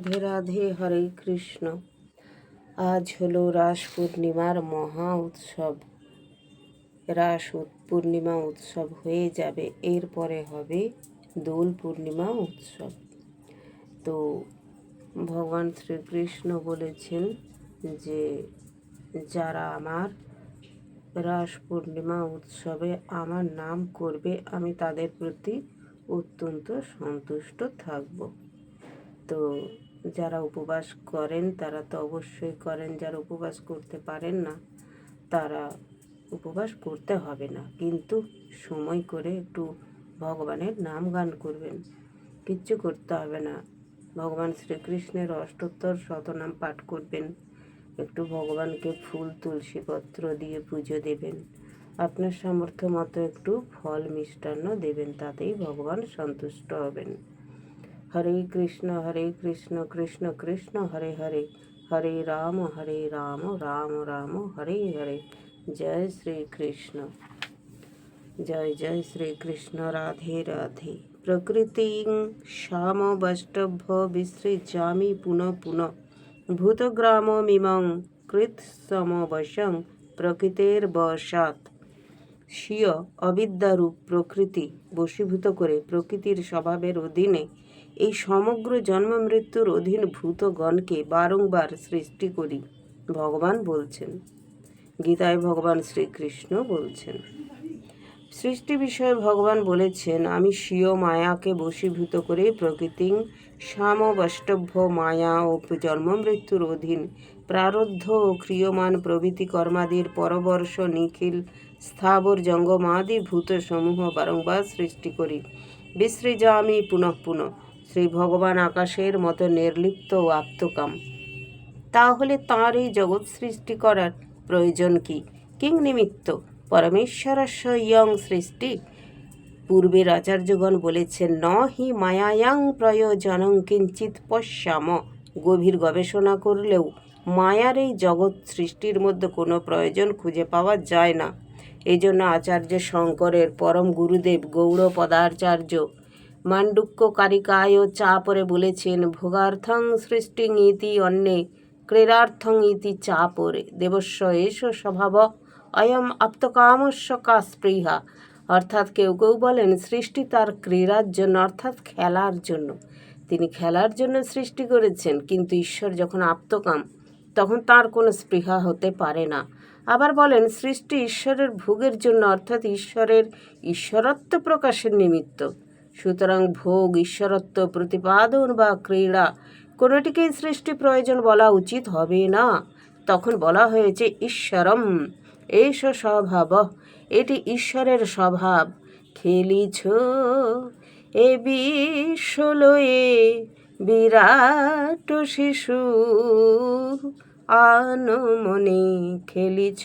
রাধে রাধে হরে কৃষ্ণ। আজ হলো রাস পূর্ণিমার মহা উৎসব। রাস পূর্ণিমা উৎসব হয়ে যাবে, এরপরে হবে দোল পূর্ণিমা উৎসব। তো ভগবান শ্রীকৃষ্ণ বলেছেন যে, যারা আমার রাস পূর্ণিমা উৎসবে আমার নাম করবে, আমি তাদের প্রতি অত্যন্ত সন্তুষ্ট থাকব। তো যারা উপবাস করেন, তারা তো অবশ্যই করেন। যারা উপবাস করতে পারেন না, তারা উপবাস করতে হবে না। কিন্তু সময় করে একটু ভগবানের নাম গান করবেন। কিচ্ছু করতে হবে না। ভগবান শ্রীকৃষ্ণের অষ্টোত্তর শতনাম পাঠ করবেন। একটু ভগবানকে ফুল, তুলসী পত্র দিয়ে পুজো দেবেন। আপনার সামর্থ্য মতো একটু ফল, মিষ্টান্ন দেবেন, তাতেই ভগবান সন্তুষ্ট হবেন। হরে কৃষ্ণ হরে কৃষ্ণ কৃষ্ণ কৃষ্ণ, হরে হরে। হরে রাম হরে রাম রাম রাম, হরে হরে। জয় শ্রীকৃষ্ণ জয় জয় শ্রীকৃষ্ণ রাধে রাধে। প্রকৃতি শ্যামবষ্টভ্য বিসৃজামি পুনঃ পুনঃ। ভূতগ্রামমিমং কৃত সমবশং প্রকৃতের বশাৎ স্বীয় অবিদ্যারূপ প্রকৃতি বশীভূত করে প্রকৃতির স্বভাবের অধীনে এই সমগ্র জন্ম মৃত্যুর অধীন ভূতগণকে বারংবার সৃষ্টি করি, ভগবান বলছেন। গীতায় ভগবান শ্রীকৃষ্ণ বলছেন। সৃষ্টি বিষয়ে ভগবান বলেছেন, আমি স্বীয় মায়াকে বশীভূত করে প্রকৃতি সামবষ্টভ্য মায়া ও জন্ম মৃত্যুর অধীন প্রারব্ধ ও ক্রিয়মান প্রভৃতি কর্মাদির পরবর্ষ নিখিল স্থাবর জঙ্গমাদি ভূত সমূহ বারংবার সৃষ্টি করি বিসৃজামি পুনঃ পুনঃ। শ্রী ভগবান আকাশের মতো নির্লিপ্ত ও আত্মকাম তাহলে তাঁর এই জগৎ সৃষ্টি করার প্রয়োজন কি? কিং নিমিত্ত পরমেশ্বরস্য ইয়ং সৃষ্টি। পূর্বের আচার্যগণ বলেছেন, ন হি মায়ায়াং প্রয়োজনং কিঞ্চিত পশ্যাম। গভীর গবেষণা করলেও মায়ার এই জগৎ সৃষ্টির মধ্যে কোনো প্রয়োজন খুঁজে পাওয়া যায় না। এই জন্য আচার্য শঙ্করের পরম গুরুদেব গৌড় পদাচার্য মান্ডুক্য কারিকায় চাপরে বলেছেন, ভোগার্থং সৃষ্টিং ইতি অন্যে, ক্রীড়ার্থং ইতি চাপরে। দেবস্ব এষ স্বভাব অয়ম আপ্তকামস্য কা স্পৃহা। অর্থাৎ কেউ কেউ বলেন, সৃষ্টি তার ক্রীড়ার জন্য, অর্থাৎ খেলার জন্য। তিনি খেলার জন্য সৃষ্টি করেছেন, কিন্তু ঈশ্বর যখন আপ্তকাম, তখন তার কোনো স্পৃহা হতে পারে না। আবার বলেন, সৃষ্টি ঈশ্বরের ভোগের জন্য, অর্থাৎ ঈশ্বরের ঈশ্বরত্ব প্রকাশের নিমিত্ত। সুতরাং ভোগ, ঈশ্বরত্ব, প্রতিপাদন বা ক্রীড়া কোনোটিকেই সৃষ্টি প্রয়োজন বলা উচিত হবে না। তখন বলা হয়েছে, ঈশ্বরম এস স্বভাব, এটি ঈশ্বরের স্বভাব। খেলিছ এ বিশ্বলয়ে, বিরাট শিশু আনমনে খেলিছ।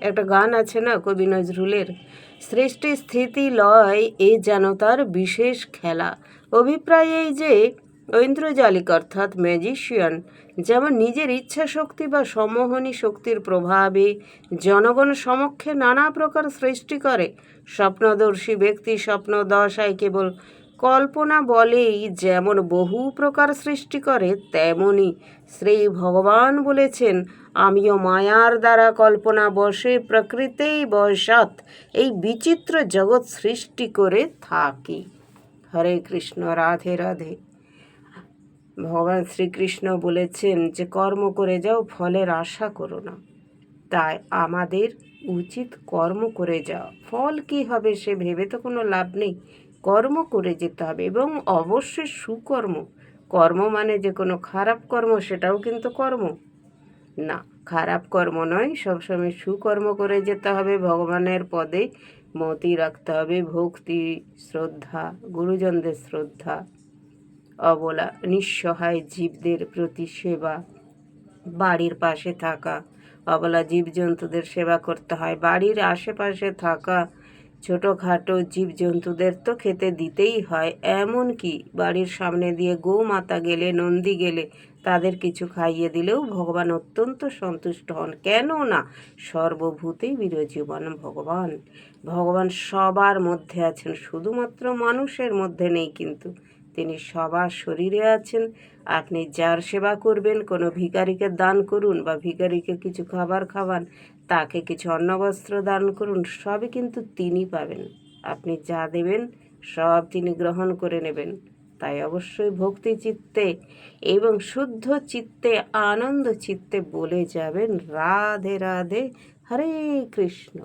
একটা গান আছে না, কবি নজরুলের? সৃষ্টি, স্থিতি, লয়, এ যেন তার বিশেষ খেলা। অভিপ্রায় এই যে ঐন্দ্রজালিক অর্থাৎ ম্যাজিশিয়ান যেমন নিজের ইচ্ছা শক্তি বা সম্মোহনী শক্তির প্রভাবে জনগণ সমক্ষে নানা প্রকার সৃষ্টি করে। স্বপ্নদর্শী ব্যক্তি স্বপ্ন দশায় কেবল কল্পনা বলেই যেমন বহু প্রকার সৃষ্টি করে, তেমনি শ্রী ভগবান বলেছেন, আমিও মায়ার দ্বারা কল্পনা বসে, প্রকৃতেই বসাত এই বিচিত্র জগৎ সৃষ্টি করে থাকি। হরে কৃষ্ণ, রাধে রাধে। ভগবান শ্রীকৃষ্ণ বলেছেন যে, কর্ম করে যাও, ফলের আশা করো না। তাই আমাদের উচিত কর্ম করে যাওয়া। ফল কি হবে সে ভেবে তো কোনো লাভ নেই। কর্ম করে যেতে হবে এবং অবশ্যই সুকর্ম। কর্ম মানে যে কোনো খারাপ কর্ম, সেটাও কিন্তু কর্ম। না, খারাপ কর্ম নয়, সবসময় সুকর্ম করে যেতে হবে, ভগবানের পদে মতি রাখতে হবে, ভক্তি, শ্রদ্ধা, গুরুজনদের শ্রদ্ধা, অবলা, নিঃসহায় জীবদের প্রতি সেবা, বাড়ির পাশে থাকা, অবলা জীবজন্তুদের সেবা করতে হয়, বাড়ির আশেপাশে থাকা ছোটোখাটো জীবজন্তুদের তো খেতে দিতেই হয়। এমন কি, বাড়ির সামনে দিয়ে গোমাতা গেলে, নন্দী গেলে, তাদের কিছু খাইয়ে দিলেও ভগবান অত্যন্ত সন্তুষ্ট হন। কেন না সর্বভূতেই বিরজীবন ভগবান। ভগবান সবার মধ্যে আছেন, শুধুমাত্র মানুষের মধ্যে নেই কিন্তু তিনি সবার শরীরে আছেন। আপনি যার সেবা করবেন, কোনো ভিখারিকে দান করুন বা ভিখারিকে কিছু খাবার খাওয়ান, তাকে কিছু অন্নবস্ত্র দান করুন, সবই কিন্তু তিনি পাবেন। আপনি যা দেবেন, সব তিনি গ্রহণ করে নেবেন। তাই অবশ্যই ভক্তি চিত্তে এবং শুদ্ধ চিত্তে, আনন্দ চিত্তে বলে যাবেন। রাধে রাধে, হরে কৃষ্ণ।